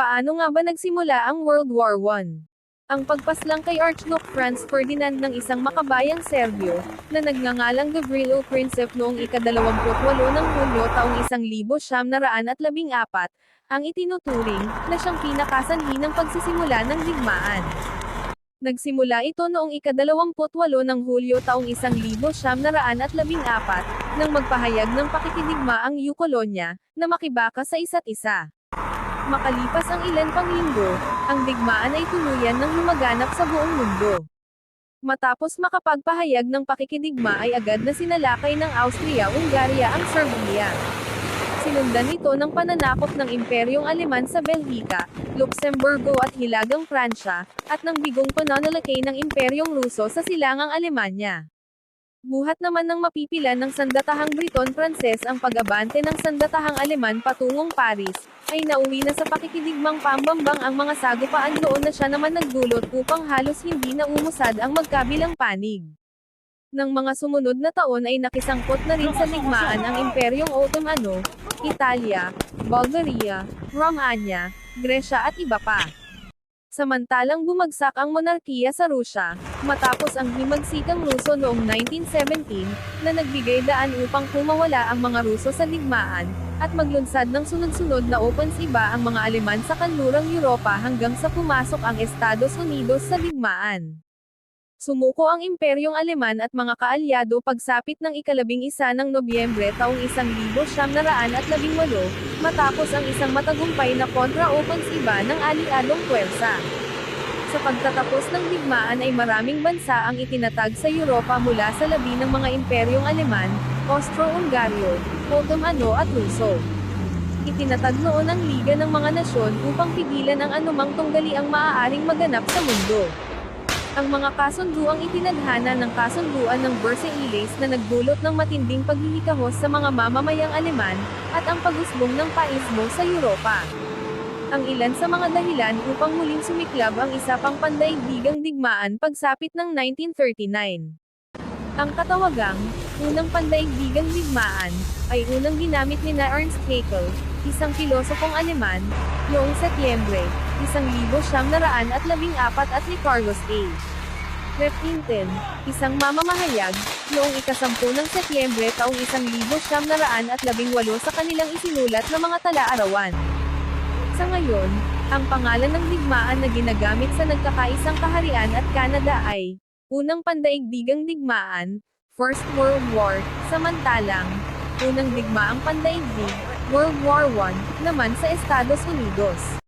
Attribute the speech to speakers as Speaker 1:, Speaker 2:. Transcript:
Speaker 1: Paano nga ba nagsimula ang World War I? Ang pagpaslang kay Archduke Franz Ferdinand ng isang makabayang Serbyo, na nagngangalang Gavrilo Princip noong ika-28 ng Hulyo taong 1914, ang itinuturing na siyang pinakasanhi ng pagsisimula ng digmaan. Nagsimula ito noong ika-28 ng Hulyo taong 1914 nang magpahayag ng pakikidigma ang Yukolonya, na makibaka sa isa't isa. Makalipas ang ilan pang linggo, ang digmaan ay tuluyan ng lumaganap sa buong mundo. Matapos makapagpahayag ng pakikidigma ay agad na sinalakay ng Austria-Ungaria ang Serbia. Sinundan ito ng pananakop ng Imperyong Aleman sa Belhika, Luxemburgo at Hilagang Pransya, at ng bigong pananalakay ng Imperyong Ruso sa silangang Alemanya. Buhat naman ng mapipilan ng sandatahang Briton-Pranses ang pag-abante ng sandatahang Aleman patungong Paris, ay nauwi na sa pakikidigmang pambambang ang mga sagupaan noon na siya naman nagdulot upang halos hindi na umusad ang magkabilang panig. Nang mga sumunod na taon ay nakisangkot na rin sa digmaan ang Imperyong Ottomano, Italia, Bulgaria, Romania, Gresya at iba pa. Samantalang bumagsak ang monarkiya sa Rusya, matapos ang himagsikang Ruso noong 1917, na nagbigay daan upang pumawala ang mga Ruso sa digmaan, at maglunsad ng sunod-sunod na offensiba ang mga Aleman sa kanlurang Europa hanggang sa pumasok ang Estados Unidos sa digmaan. Sumuko ang Imperyong Aleman at mga kaalyado pagsapit ng ikalabing isa ng Nobyembre taong 1918, matapos ang isang matagumpay na kontra-offensiba ng aliadong puwersa. Sa pagtatapos ng digmaan ay maraming bansa ang itinatag sa Europa mula sa labi ng mga imperyong Aleman, Austro-Ungario, Ottomano at Ruso. Itinatag noon ang Liga ng mga Nasyon upang pigilan ang anumang tunggali ang maaaring maganap sa mundo. Ang mga kasunduang itinadhana ng kasunduan ng Versailles na nagdulot ng matinding paghihikahos sa mga mamamayang Aleman, at ang pagusbong ng paismo sa Europa. Ang ilan sa mga dahilan upang muling sumiklab ang isa pang pandaigdigang digmaan pagsapit ng 1939. Ang katawagang, unang pandaigdigang digmaan, ay unang ginamit ni na Ernst Haeckel, isang filosofong Aleman, noong Setyembre, 1914 at ni Carlos A. Repinten, isang mamamahayag, noong ikasampu ng Setyembre taong 1918 sa kanilang isinulat na mga tala-arawan. Sa ngayon, ang pangalan ng digmaan na ginagamit sa nagkakaisang kaharian at Canada ay, Unang Pandaigdigang Digmaan, First World War, samantalang, Unang Digmaang Pandaigdig, World War I, naman sa Estados Unidos.